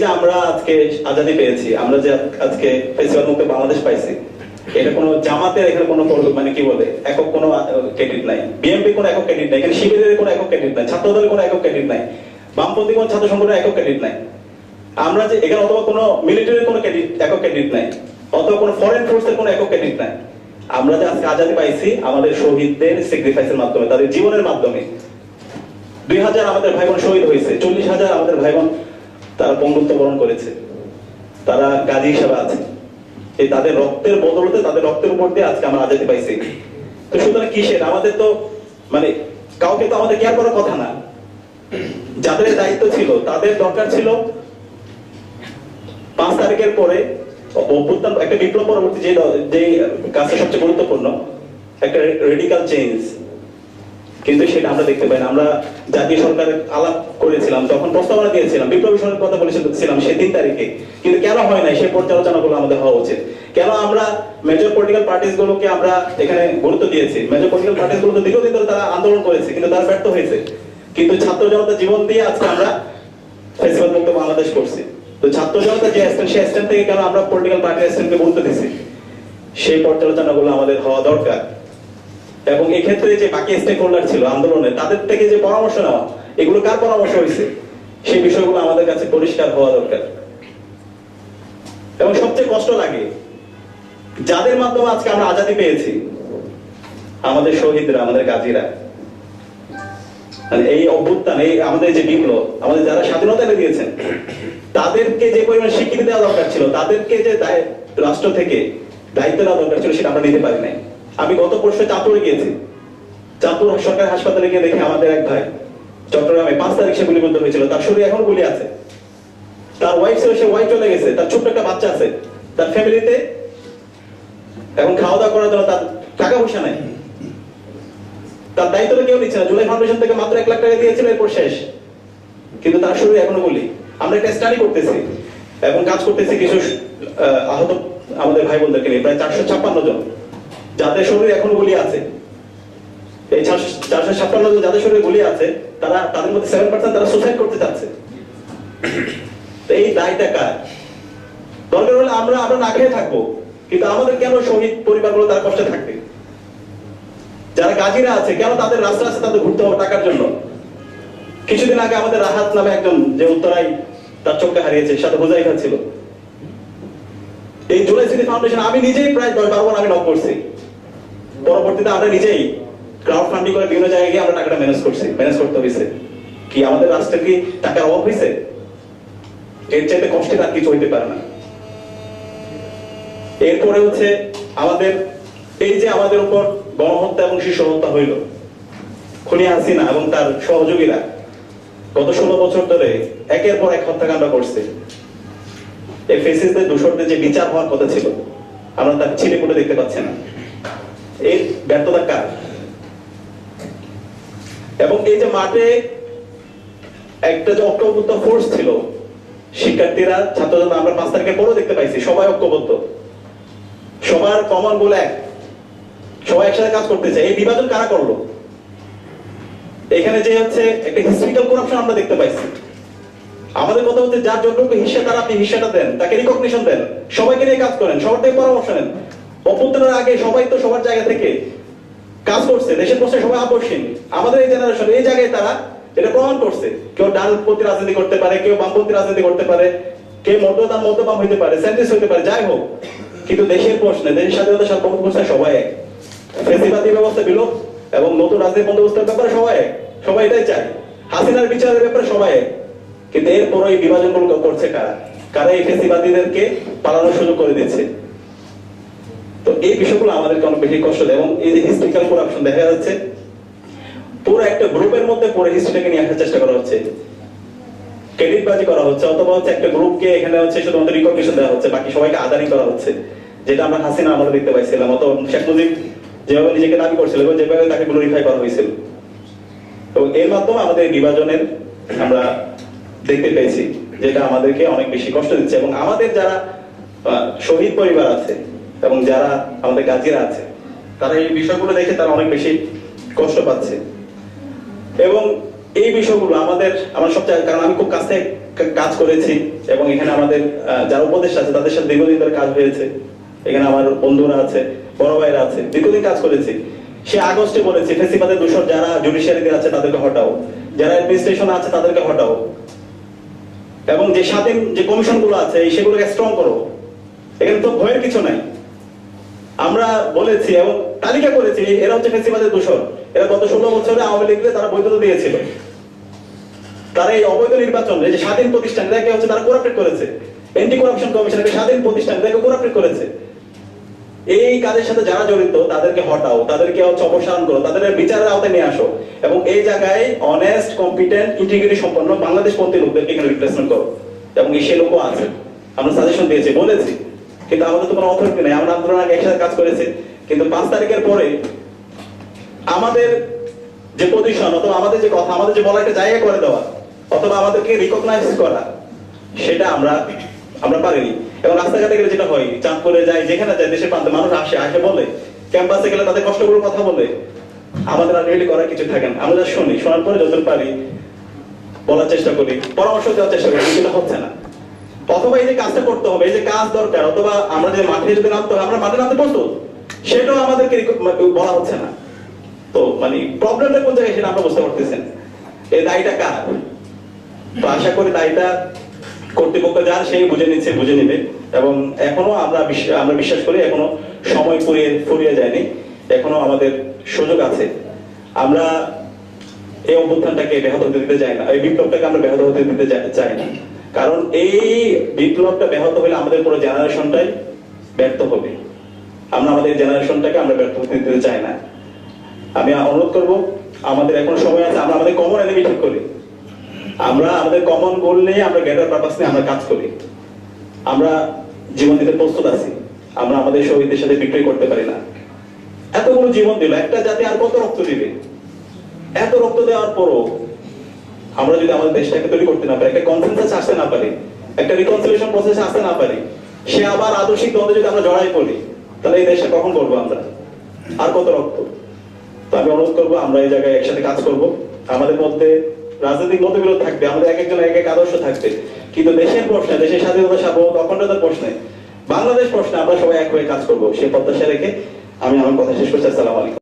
যে আমরা আজকে আজাদি পেয়েছি। আমরা যে আজকে ফেস্টিভ্যাল মুক্ত বাংলাদেশ পাইছি, এটা কোনো জামাতের এখানে কোনো মানে কি বলে, একক কোনো ক্রেডিট নাই। বিএনপি কোনো একক ক্রেডিট নাই, এখানে শিবিরের কোনো একক ক্রেডিট নাই, ছাত্রদলের কোনো একক ক্রেডিট নাই, বামপন্থী কোনো ছাত্র সংগঠনের একক ক্রেডিট নাই। আমরা যে এখানে অথবা কোনো মিলিটারির কোনো ক্রেডিট একক ক্রেডিট নাই, অথবা কোনো ফরেন ফোর্সের কোনো একক ক্রেডিট নাই। আমরা যে আজকে আজাদি পাইছি, আমাদের শহীদদের স্যাক্রিফাইসের মাধ্যমে, তাদের জীবনের মাধ্যমে। দুই হাজার আমাদের ভাই বোন শহীদ হয়েছে, চল্লিশ হাজার আমাদের ভাই বোন তারা পঙ্গুত্ব বরণ করেছে। তারা গাজী হিসাবে আছে। এই তাদের রক্তের বদলতে তাদের রক্তের উপর দিয়ে আজকে আমরা আজাদি পাইছি। তো সুতরাং কিসের? আমাদের তো মানে কাউকে তো আমাদের কেয়ার করার কথা না। যাদের দায়িত্ব ছিল, তাদের দরকার ছিল পাঁচ তারিখের পরে অভ্যুত্থান, একটা বিপ্লব পরবর্তী যে যে কাজটা সবচেয়ে গুরুত্বপূর্ণ, একটা রেডিকাল চেঞ্জ কিন্তু সেটা আমরা দেখতে পাই না। আমরা জাতীয় সরকারের আলাপ করেছিলাম, তখন প্রস্তাবনা দিয়েছিলাম, বিপ্লবী সরকারের কথা বলেছিলাম সেই তিন তারিখে। কিন্তু কেন হয় নাই? সেই পর্যালোচনাগুলো আমাদের হওয়া উচিত। কেন আমরা মেজর পলিটিক্যাল পার্টিস গুলোকে আমরা এখানে গুরুত্ব দিয়েছি? মেজর পলিটিক্যাল পার্টিসগুলো তো দীর্ঘদিন ধরে তারা আন্দোলন করেছে, কিন্তু তারা ব্যর্থ হয়েছে। কিন্তু ছাত্র জনতা জীবন দিয়ে আজকে আমরা ফেস্টিভ্যাল মুক্ত বাংলাদেশ করছি। তো ছাত্র জনতা যে স্ট্যান্ড, সেই স্ট্যান্ড থেকে কেন আমরা পলিটিক্যাল পার্টির স্ট্যান্ডকে গুরুত্ব দিছি? সেই পর্যালোচনাগুলো আমাদের হওয়া দরকার। এবং এক্ষেত্রে যে বাকি স্টেক হোল্ডার ছিল আন্দোলনে, তাদের থেকে যে পরামর্শ নেওয়া, এগুলো কার পরামর্শ হয়েছে? সেই বিষয়গুলো আমাদের কাছে পরিষ্কার হওয়া দরকার। এবং সবচেয়ে কষ্ট লাগে, যাদের মাধ্যমে আজকে আমরা আজাদি পেয়েছি, আমাদের শহীদরা, আমাদের গাজীরা মানে এই অভ্যুত্থান, এই আমাদের যে বিপ্লব, আমাদের যারা স্বাধীনতা এনে দিয়েছেন, তাদেরকে যে পরিমাণ স্বীকৃতি দেওয়া দরকার ছিল, তাদেরকে যে রাষ্ট্র থেকে দায়িত্ব দেওয়া দরকার ছিল, সেটা আমরা নিতে পারি নাই। আমি গত পরশু চাঁদপুরে গিয়েছি। চাঁদপুর সরকারি হাসপাতালে গিয়ে দেখি আমাদের এক ভাই চট্টগ্রামে পাঁচ তারিখ সে গুলিবদ্ধ হয়েছিল। তার শরীরে এখন গুলি আছে। তার ওয়াইফ ছিল সে ওয়াইফ চলে গেছে। তার ছোট্ট একটা বাচ্চা আছে। তার ফ্যামিলিতে এখন খাওয়া দাওয়া করার জন্য তার টাকা পয়সা নাই। তার দায়িত্ব তো কেউ নিচ্ছে না। জুলাই ফাউন্ডেশন থেকে মাত্র এক লাখ টাকা দিয়েছিল এরপর শেষ। কিন্তু তার শরীরে এখনও গুলি। আমরা একটা স্টাডি করতেছি এবং কাজ করতেছি কিছু আহ, আহত আমাদের ভাই বোনদেরকে নিয়ে প্রায় চারশো ছাপ্পান্ন জন। যাদের শরীরে এখনও গুলি আছে, এই চারশো ছাপ্পান্ন জন যাদের শরীরে গুলি আছে, তারা তাদের মধ্যে সেভেন পার্সেন্ট তারা সুসাইড করতে চাচ্ছে। তো এই দায়টা কার? দরকার হলে আমরা আমরা না খেয়ে থাকব, কিন্তু আমাদের কেন শহীদ পরিবারগুলো তার কষ্টে থাকবে? যারা গাজীরা আছে, কেন তাদের রাস্তা আছে তাদের ঘুরতে হবে টাকার জন্য? কিছুদিন আগে আমাদের রাহাত নামে একজন যে উত্তরাই তার চোখকে হারিয়েছে, সাথে বোঝাই ছিল। এই জুলাই সিটি ফাউন্ডেশন, আমি নিজেই প্রায় দশ বারো বার আমি নক করছি। পরবর্তীতে আমরা নিজেই ক্রাউড ফান্ডিং করে বিভিন্ন জায়গায় গিয়ে আমরা টাকাটা ম্যানেজ করছি ম্যানেজ করতে হয়েছে কি আমাদের রাষ্ট্রে কি টাকার অভাব হয়েছে এর চাইতে কষ্টের আর কিছু হইতে পারে না। এরপরে হচ্ছে আমাদের, এই যে আমাদের উপর গণহত্যা এবং শিশু হত্যা হইল, খুনি হাসিনা এবং তার সহযোগীরা গত ষোলো বছর ধরে একের পর এক হত্যাকাণ্ড করছে। এই ফেসিসদের দূষণদের যে বিচার হওয়ার কথা ছিল, আমরা তার ছিঁড়ে পুটে দেখতে পাচ্ছি না। কার? এবং এই যে মাঠে একটা যে ঐক্যবদ্ধ ফোর্স ছিল, শিক্ষার্থীরা ছাত্ররা আমরা পাঁচ তারিখের দেখতে পাইছি, সবাই ঐক্যবদ্ধ। সবার কমন এক। সবাই একসাথে কাজ করতেছে এই বিভাজন কারা করল? এখানে যে হচ্ছে একটা হিস্ট্রিক্যাল করাপশন আমরা দেখতে পাইছি। আমাদের কথা হচ্ছে, যার যোগ্য হিসেবে তারা আপনি হিসাটা দেন, তাকে রিকগনিশন দেন। সবাইকে নিয়ে কাজ করেন, সবার থেকে পরামর্শ নেন। অভ্যুত্থানের আগে সবাই তো সবার জায়গা থেকে কাজ করছে, দেশের প্রশ্নে সবাই আপসীন আমাদের এই জেনারেশন এই জায়গায় তারা এটা প্রমাণ করছে। কেউ ডানপন্থী রাজনীতি করতে পারে, কেউ বামপন্থী রাজনীতি করতে পারে, কেউ মধ্যদান মধ্যবাম হইতে পারে সেন্ট্রিস্ট হইতে পারে, যাই হোক। কিন্তু দেশের প্রশ্নে, দেশের স্বাধীনতা সার্বভৌম প্রশ্নে সবাই এক। ফেসিবাদী ব্যবস্থা বিলোপ এবং নতুন রাজনীতি বন্দোবস্তের ব্যাপারে সবাই এক। সবাই এটাই চায়। হাসিনার বিচারের ব্যাপারে সবাই এক। কিন্তু এরপর এই বিভাজন করছে কারা? কারা এই ফেসিবাদীদেরকে পালানোর সুযোগ করে দিচ্ছে? তো এই বিষয়গুলো আমাদেরকে অনেক বেশি কষ্ট দেয়। এবং এই যে হিস্ট্রিক্যাল করাপশন দেখা যাচ্ছে, পুরো একটা গ্রুপের মধ্যে পুরো হিস্ট্রিটাকে নিয়ে আসার চেষ্টা করা হচ্ছে। ক্রেডিট বাজি করা হচ্ছে, অথবা হচ্ছে একটা গ্রুপকে এখানে হচ্ছে শুধুমাত্র রিকগনিশন দেওয়া হচ্ছে, বাকি সবাইকে করা হচ্ছে, যেটা আমরা হাসিনা আমরা দেখতে পাইছিলাম শেখ মুজিব যেভাবে নিজেকে দাবি করছিল, এবং যেভাবে তাকে গ্লোরিফাই করা হয়েছিল। এবং এর মাধ্যমে আমাদের বিভাজনের আমরা দেখতে পেয়েছি, যেটা আমাদেরকে অনেক বেশি কষ্ট দিচ্ছে। এবং আমাদের যারা শহীদ পরিবার আছে এবং যারা আমাদের গাজীরা আছে, তারা এই বিষয়গুলো দেখে তারা অনেক বেশি কষ্ট পাচ্ছে। এবং এই বিষয়গুলো আমাদের, আমার সবচেয়ে, কারণ আমি খুব কাছ থেকে কাজ করেছি এবং এখানে আমাদের যারা উপদেশ আছে, তাদের সাথে দীর্ঘদিন ধরে কাজ হয়েছে। এখানে আমার বন্ধুরা আছে, বড় ভাইরা আছে, দীর্ঘদিন কাজ করেছি। সে আগস্টে বলেছে, ফেসিবাদের দূষণ যারা জুডিশিয়ারিতে আছে, তাদেরকে হটাও। যারা অ্যাডমিনিস্ট্রেশন আছে, তাদেরকে হটাও। এবং যে স্বাধীন যে কমিশনগুলো আছে সেগুলোকে স্ট্রং করো। এখানে তো ভয়ের কিছু নাই। আমরা বলেছি এবং তালিকা করেছি, এরা হচ্ছে ফেসিবাদের দূষণ। এরা গত ষোলো বছরে আওয়ামী লীগকে তারা বৈধতা দিয়েছিল। তারা এই অবৈধ নির্বাচন, এই যে স্বাধীন প্রতিষ্ঠান, এটাকে হচ্ছে তারা কোরাপ্টেড করেছে। এন্টি করাপশন কমিশন একটা স্বাধীন প্রতিষ্ঠান, এটাকে কোরাপ্টেড করেছে। এই কাজের সাথে যারা জড়িত, তাদেরকে হটাও, তাদেরকে হচ্ছে অপসারণ করো, তাদের বিচারের আওতায় নিয়ে আসো এবং এই জায়গায় অনেস্ট কম্পিটেন্ট ইন্টিগ্রিটি সম্পন্ন বাংলাদেশ পন্থী লোকদেরকে এখানে রিপ্লেসমেন্ট করো। এবং সে লোকও আছে। আমরা সাজেশন দিয়েছি, বলেছি। কিন্তু আমাদের তো কোনো অথরিটি নেই, আমরা আন্দোলন আগে একসাথে কাজ করেছি। কিন্তু পাঁচ তারিখের পরে আমাদের যে পজিশন অথবা আমাদের যে কথা, আমাদের যে বলা একটা জায়গা করে দেওয়া, অথবা আমাদেরকে রিকগনাইজ করা, সেটা আমরা আমরা পারিনি। এবং রাস্তাঘাটে গেলে যেটা হয়, চাঁদপুরে যাই যেখানে যাই দেশের প্রান্তে মানুষ আসে আসে বলে, ক্যাম্পাসে গেলে তাদের কষ্টগুলো কথা বলে, আমাদের আর রেডি করার কিছু থাকে না। আমরা শুনি, শোনার পরে যতটুকু পারি, বলার চেষ্টা করি, পরামর্শ দেওয়ার চেষ্টা করি, কিন্তু হচ্ছে না। অথবা এই যে কাজটা করতে হবে, এই যে কাজ দরকার, অথবা আমরা যে মাঠে যদি নামতে হবে, আমরা মাঠে নামতে প্রস্তুত। সেটাও আমাদেরকে বলা হচ্ছে না। তো মানে প্রবলেমটা কোন জায়গায় সেটা আমরা বুঝতে পারতেছেন। এই দায়টা কার? তো আশা করি দায়টা কর্তৃপক্ষ যার, সেই বুঝে নিচ্ছে, বুঝে নিবে। এবং এখনও আমরা আমরা বিশ্বাস করি, এখনও সময় ফুরিয়ে ফুরিয়ে যায়নি। এখনও আমাদের সুযোগ আছে। আমরা এই অভ্যুত্থানটাকে ব্যাহত হতে দিতে চাই না, এই বিপ্লবটাকে আমরা ব্যাহত হতে দিতে চাই না। কারণ এই বিপ্লবটা ব্যাহত হলে আমাদের পুরো জেনারেশনটাই ব্যর্থ হবে। আমরা আমাদের জেনারেশনটাকে আমরা ব্যর্থ হতে দিতে চাই না। আমি অনুরোধ করব, আমাদের এখন সময় আছে, আমরা আমাদের কমন এনিমি ঠিক করি। আমরা আমাদের কমন গোল নিয়ে আমরা গ্রেটার পারপাস নিয়ে আমরা কাজ করি। আমরা জীবন দিতে প্রস্তুত আছি। আমরা আমাদের শহীদদের সাথে বিক্রয় করতে পারি না। এতগুলো জীবন দিল, একটা জাতি আর কত রক্ত দিবে? এত রক্ত দেওয়ার পরও আমরা যদি আমাদের দেশটাকে তৈরি করতে না পারি, একটা কনসেন্সাস আসতে না পারি, একটা রিকনসিলিয়েশন প্রসেসে আসতে না পারি, সে আবার আদর্শিক দ্বন্দ্বে যদি আমরা জড়াই পড়ি, তাহলে এই দেশটা কখন করব আমরা? আর কত রক্ত? তো আমি অনুরোধ করব, আমরা এই জায়গায় একসাথে কাজ করব। আমাদের মধ্যে রাজনৈতিক মতবিরোধ থাকবে, আমাদের এক একজন এক এক আদর্শ থাকবে। কিন্তু দেশের প্রশ্নে, দেশের স্বাধীনতা সার্বভৌম অখণ্ডতার প্রশ্নে। বাংলাদেশ প্রশ্নে আমরা সবাই এক হয়ে কাজ করব সেই প্রত্যাশা রেখে আমি আমার কথা শেষ করছি, আসসালামু আলাইকুম।